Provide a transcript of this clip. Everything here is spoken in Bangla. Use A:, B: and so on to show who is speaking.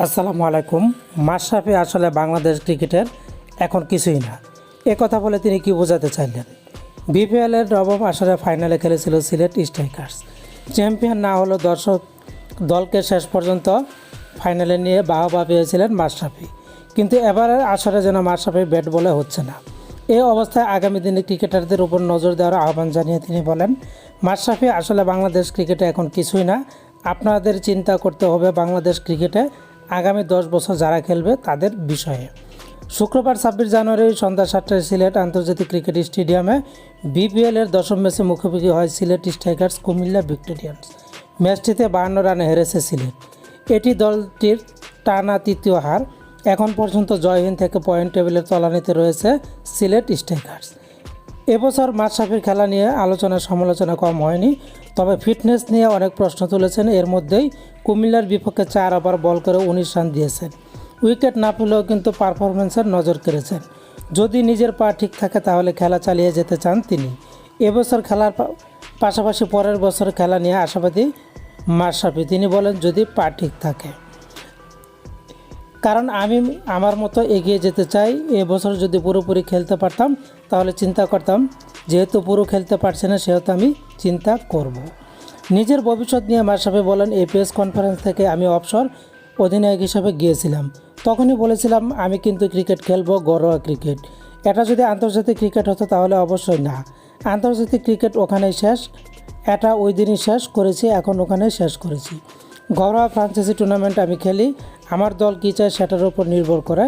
A: আসসালামু আলাইকুম। মাশরাফি আসলে বাংলাদেশ ক্রিকেটের এখন কিছুই না। এ কথা বলে তিনি কি বোঝাতে চাইলেন? বিপিএলের নবম আসরে ফাইনালে খেলেছিল সিলেট স্ট্রাইকার্স। চ্যাম্পিয়ন না হলেও দর্শক দলকে শেষ পর্যন্ত ফাইনালে নিয়ে বাহবা পেয়েছিলেন মাশরাফি। কিন্তু এবারের আসরে যেন মাশরাফি ব্যাট বলে হচ্ছে না। এই অবস্থায় আগামী দিনে ক্রিকেটারদের উপর নজর দেওয়ার আহ্বান জানিয়ে তিনি বলেন, মাশরাফি আসলে বাংলাদেশ ক্রিকেটে এখন কিছুই না। আপনাদের চিন্তা করতে হবে বাংলাদেশ ক্রিকেটে আগামী দশ বছর যারা খেলবে তাদের বিষয়ে। শুক্রবার ছাব্বিশ জানুয়ারি সন্ধ্যা সাতটায় সিলেট আন্তর্জাতিক ক্রিকেট স্টেডিয়ামে বিপিএলের দশম ম্যাচে মুখোমুখি হয় সিলেট স্ট্রাইকার্স কুমিল্লা ভিক্টোরিয়ান্স। ম্যাচটিতে বাহান্ন রানে হেরেছে সিলেট। এটি দলটির টানা তৃতীয় হার। এখন পর্যন্ত জয়হীন থেকে পয়েন্ট টেবিলের তলানিতে রয়েছে সিলেট স্ট্রাইকার্স। এবছর মাশরাফির খেলা নিয়ে আলোচনা সমালোচনা কম হয়নি, তবে ফিটনেস নিয়ে অনেক প্রশ্ন তুলেছেন। এর মধ্যেই কুমিল্লার বিপক্ষে চার ওভার বল করে উনিশ রান দিয়েছেন। উইকেট না পেলেও কিন্তু পারফরমেন্সের নজর কেড়েছেন। যদি নিজের পা ঠিক থাকে তাহলে খেলা চালিয়ে যেতে চান তিনি। এবছর খেলার পাশাপাশি পরের বছর খেলা নিয়ে আশাবাদী মাশরাফি। তিনি বলেন, যদি পা ঠিক থাকে। কারণ আমি আমার মতো এগিয়ে যেতে চাই এবছর যদি পুরোপুরি খেলতে পারতাম, তাহলে চিন্তা করতাম, যেহেতু পুরো খেলতে পারছে না, সেহেতু আমি চিন্তা করব। নিজের ভবিষ্যৎ নিয়ে মাশরাফি বলেন, এই প্রেস কনফারেন্স থেকে আমি অবসর অধিনায়ক হিসাবে গিয়েছিলাম। তখনই বলেছিলাম, আমি কিন্তু ক্রিকেট খেলব, ঘরোয়া ক্রিকেট এটা যদি আন্তর্জাতিক ক্রিকেট হতো, তাহলে অবশ্যই না। আন্তর্জাতিক ক্রিকেট ওখানেই শেষ, এটা ওই দিনই শেষ করেছি, এখন ওখানে শেষ করেছি। ঘরোয়া ফ্রান্সিসি টুর্নামেন্ট আমি খেলি। আমার দল কী চায় সেটার উপর নির্ভর করে।